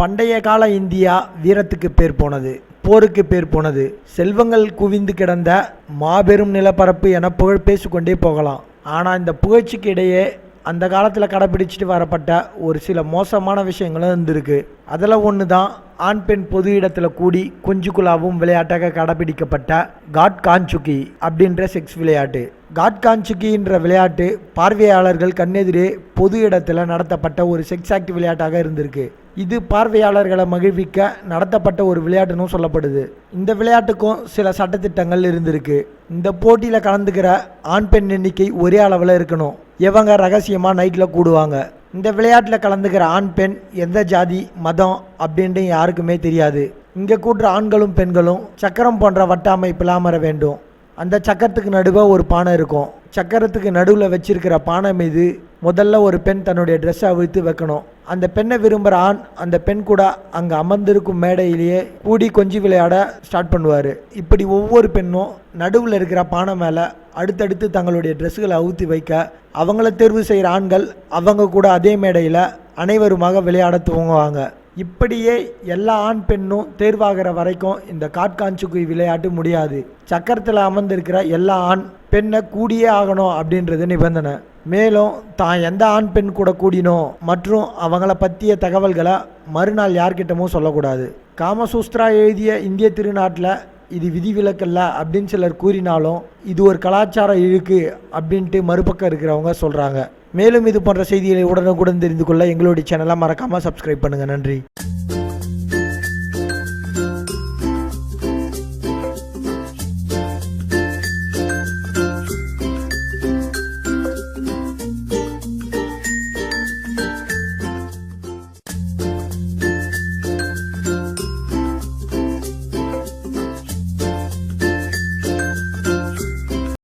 பண்டைய கால இந்தியா வீரத்துக்கு பேர் போனது போருக்கு பேர் போனது. செல்வங்கள் குவிந்து கிடந்த மாபெரும் நிலப்பரப்பு என புகழ் பேசிக்கொண்டே போகலாம். ஆனால் இந்த புகழ்ச்சிக்கு இடையே அந்த காலத்தில் கடைப்பிடிச்சிட்டு வரப்பட்ட ஒரு சில மோசமான விஷயங்களும் இருந்திருக்கு. அதில் ஒன்று தான் ஆண் பெண் பொது இடத்துல கூடி குஞ்சு குழாவும் விளையாட்டாக கடைப்பிடிக்கப்பட்ட காட் காஞ்சுக்கி அப்படின்ற செக்ஸ் விளையாட்டு. காட் காஞ்சுக்கின்ற விளையாட்டு பார்வையாளர்கள் கண்ணெதிரே பொது இடத்துல நடத்தப்பட்ட ஒரு செக்ஸ் ஆக்ட் விளையாட்டாக இருந்திருக்கு. இது பார்வையாளர்களை மகிழ்விக்க நடத்தப்பட்ட ஒரு விளையாட்டுன்னு சொல்லப்படுது. இந்த விளையாட்டுக்கும் சில சட்டத்திட்டங்கள் இருந்திருக்கு. இந்த போட்டியில் கலந்துக்கிற ஆண் பெண் எண்ணிக்கை ஒரே அளவில் இருக்கணும். இவங்க ரகசியமாக நைட்டில் கூடுவாங்க. இந்த விளையாட்டில் கலந்துக்கிற ஆண் பெண் எந்த ஜாதி மதம் அப்படின்ட்டு யாருக்குமே தெரியாது. இங்கே கூட்டுற ஆண்களும் பெண்களும் சக்கரம் போன்ற வட்ட அமைப்பில் அமர வேண்டும். அந்த சக்கரத்துக்கு நடுவே ஒரு பானை இருக்கும். சக்கரத்துக்கு நடுவில் வச்சிருக்கிற பானை மீது முதல்ல ஒரு பெண் தன்னுடைய ட்ரெஸ்ஸை அவிழ்த்து வைக்கணும். அந்த பெண்ணை விரும்புகிற ஆண் அந்த பெண் கூட அங்கே அமர்ந்திருக்கும் மேடையிலேயே கூடி கொஞ்சி விளையாட ஸ்டார்ட் பண்ணுவார். இப்படி ஒவ்வொரு பெண்ணும் நடுவில் இருக்கிற பானை மேலே அடுத்தடுத்து தங்களுடைய ட்ரெஸ்ஸுகளை அவுத்தி வைக்க அவங்கள தேர்வு செய்கிற ஆண்கள் அவங்க கூட அதே மேடையில் அனைவருமாக விளையாட துவங்குவாங்க. இப்படியே எல்லா ஆண் பெண்ணும் தேர்வாகிற வரைக்கும் இந்த காட்காஞ்சுக்கு விளையாட்டு முடியாது. சக்கரத்தில் அமர்ந்திருக்கிற எல்லா ஆண் பெண்ணை கூடியே ஆகணும் அப்படின்றது நிபந்தனை. மேலும் தான் எந்த ஆண் பெண் கூட கூடினோ மற்றும் அவங்கள பற்றிய தகவல்களை மறுநாள் யார்கிட்டமும் சொல்லக்கூடாது. காமசூஸ்திரா எழுதிய இந்திய திருநாட்டில் இது விதிவிலக்கல்ல அப்படின்னு சிலர் கூறினாலும் இது ஒரு கலாச்சார இழுக்கு அப்படின்ட்டு மறுபக்கம் இருக்கிறவங்க சொல்கிறாங்க மேலும் இது போன்ற செய்திகளை உடனுக்குடன் தெரிந்து கொள்ள எங்களுடைய சேனலை மறக்காமல் சப்ஸ்கிரைப் பண்ணுங்கள் நன்றி.